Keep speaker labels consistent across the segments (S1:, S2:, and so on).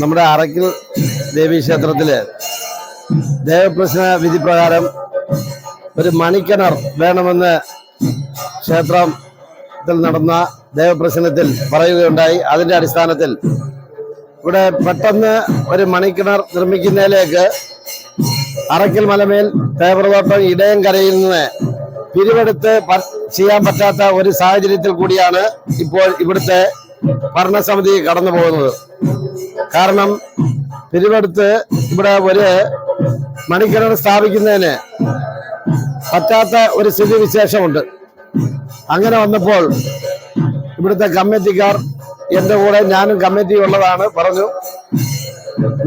S1: നമ്മുടെ അറക്കിൽ ദേവീ ക്ഷേത്രത്തിൽ ദേവപ്രശ്ന വിധി പ്രകാരം ഒരു മണിക്കിണർ വേണമെന്ന് ക്ഷേത്രത്തിൽ നടന്ന ദേവപ്രശ്നത്തിൽ പറയുകയുണ്ടായി. അതിന്റെ അടിസ്ഥാനത്തിൽ ഇവിടെ പെട്ടെന്ന് ഒരു മണിക്കിണർ നിർമ്മിക്കുന്നതിലേക്ക് അറക്കൽ മലമേൽ തേവറതോട്ടം ഇടയംകരയിൽ നിന്ന് പിരിവെടുത്ത് ചെയ്യാൻ പറ്റാത്ത ഒരു സാഹചര്യത്തിൽ കൂടിയാണ് ഇപ്പോൾ ഇവിടുത്തെ ഭരണസമിതി കടന്നു പോകുന്നത് കാരണം പിരിവെടുത്ത് ഇവിടെ ഒരു മണിക്കിണർ സ്ഥാപിക്കുന്നതിന് പറ്റാത്ത ഒരു സ്ഥിതി വിശേഷമുണ്ട് അങ്ങനെ വന്നപ്പോൾ ഇവിടുത്തെ കമ്മിറ്റിക്കാർ എന്റെ കൂടെ ഞാനും കമ്മിറ്റി ഉള്ളതാണ് പറഞ്ഞു.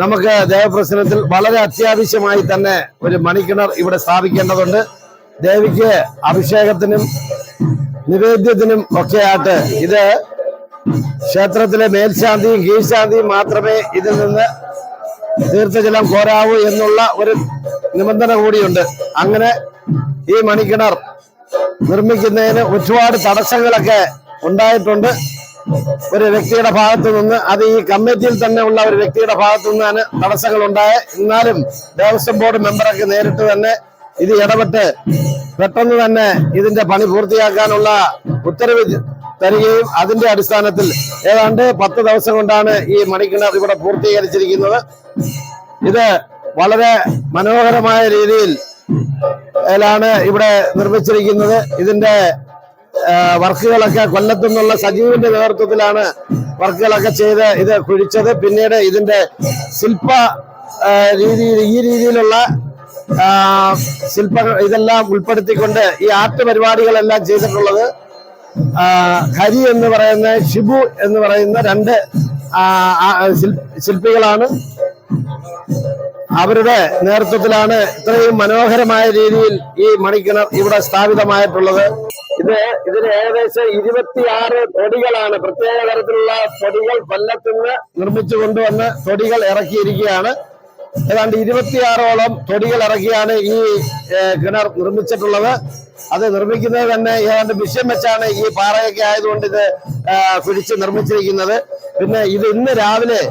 S1: നമുക്ക് ദേവപ്രശ്നത്തിൽ വളരെ അത്യാവശ്യമായി തന്നെ ഒരു മണിക്കിണർ ഇവിടെ സ്ഥാപിക്കേണ്ടതുണ്ട്. ദേവിക്ക് അഭിഷേകത്തിനും നിവേദ്യത്തിനും ഒക്കെയായിട്ട് ഇത് ക്ഷേത്രത്തിലെ മേൽശാന്തിയും കീഴ്ശാന്തിയും മാത്രമേ ഇതിൽ നിന്ന് തീർത്ഥജലം കോരാവൂ എന്നുള്ള ഒരു നിബന്ധന കൂടിയുണ്ട്. അങ്ങനെ ഈ മണിക്കിണർ നിർമ്മിക്കുന്നതിന് ഒരുപാട് തടസ്സങ്ങളൊക്കെ ഉണ്ടായിട്ടുണ്ട്. ഒരു വ്യക്തിയുടെ ഭാഗത്തു നിന്ന് അത് ഈ കമ്മിറ്റിയിൽ തന്നെ ഉള്ള ഒരു വ്യക്തിയുടെ ഭാഗത്തു നിന്നാണ് തടസ്സങ്ങൾ ഉണ്ടായ എന്നാലും ദേവസ്വം ബോർഡ് മെമ്പറൊക്കെ നേരിട്ട് തന്നെ ഇത് ഇടപെട്ട് പെട്ടെന്ന് തന്നെ ഇതിന്റെ പണി പൂർത്തിയാക്കാനുള്ള ഉത്തരവ് തരികയും അതിന്റെ അടിസ്ഥാനത്തിൽ ഏതാണ്ട് പത്ത് ദിവസം കൊണ്ടാണ് ഈ മണിക്കിണർ ഇവിടെ പൂർത്തീകരിച്ചിരിക്കുന്നത്. ഇത് വളരെ മനോഹരമായ രീതിയിൽ ാണ് ഇവിടെ നിർമ്മിച്ചിരിക്കുന്നത്. ഇതിന്റെ വർക്കുകളൊക്കെ കൊല്ലത്തു നിന്നുള്ള സജീവിന്റെ നേതൃത്വത്തിലാണ് വർക്കുകളൊക്കെ ചെയ്ത് ഇത് കുഴിച്ചത്. പിന്നീട് ഇതിന്റെ ശില്പ രീതിയിൽ ഈ രീതിയിലുള്ള ശില്പ ഇതെല്ലാം ഉൾപ്പെടുത്തിക്കൊണ്ട് ഈ ആർട്ട് പരിപാടികളെല്ലാം ചെയ്തിട്ടുള്ളത് ഹരി എന്ന് പറയുന്ന ഷിബു എന്ന് പറയുന്ന രണ്ട് ശില്പികളാണ്. അവരുടെ നേതൃത്വത്തിലാണ് ഇത്രയും മനോഹരമായ രീതിയിൽ ഈ മണിക്കിണർ ഇവിടെ സ്ഥാപിതമായിട്ടുള്ളത്. ഇത് ഇതിന് ഏകദേശം ഇരുപത്തിയാറ് തൊടികളാണ്. പ്രത്യേക തരത്തിലുള്ള തൊടികൾ കൊല്ലത്തുനിന്ന് നിർമ്മിച്ചു കൊണ്ടുവന്ന് തൊടികൾ ഇറക്കിയിരിക്കുകയാണ്. ഏതാണ്ട് ഇരുപത്തിയാറോളം തൊടികൾ ഇറക്കിയാണ് ഈ കിണർ നിർമ്മിച്ചിട്ടുള്ളത്. അത് നിർമ്മിക്കുന്നത് തന്നെ ഏതാണ്ട് വിഷയം വെച്ചാണ് ഈ പാറയൊക്കെ ആയതുകൊണ്ട് ഇത് പിടിച്ച് നിർമ്മിച്ചിരിക്കുന്നത്. പിന്നെ ഇത് ഇന്ന് രാവിലെ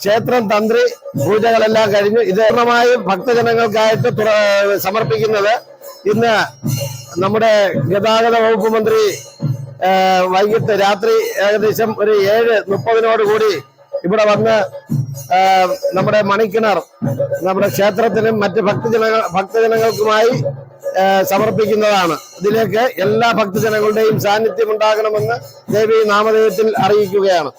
S1: ക്ഷേത്രം തന്ത്രി പൂജകളെല്ലാം കഴിഞ്ഞു ഇത് പൂർണമായും ഭക്തജനങ്ങൾക്കായിട്ട് സമർപ്പിക്കുന്നത്. ഇന്ന് നമ്മുടെ ഗതാഗത വകുപ്പ് മന്ത്രി വൈകിട്ട് രാത്രി ഏകദേശം ഒരു ഏഴ് മുപ്പതിനോട് കൂടി ഇവിടെ വന്ന് നമ്മുടെ മണിക്കിണർ നമ്മുടെ ക്ഷേത്രത്തിനും മറ്റ് ഭക്തജന ഭക്തജനങ്ങൾക്കുമായി സമർപ്പിക്കുന്നതാണ്. ഇതിലേക്ക് എല്ലാ ഭക്തജനങ്ങളുടെയും സാന്നിധ്യം ഉണ്ടാകണമെന്ന് ദേവി നാമദേവത്തിൽ അറിയിക്കുകയാണ്.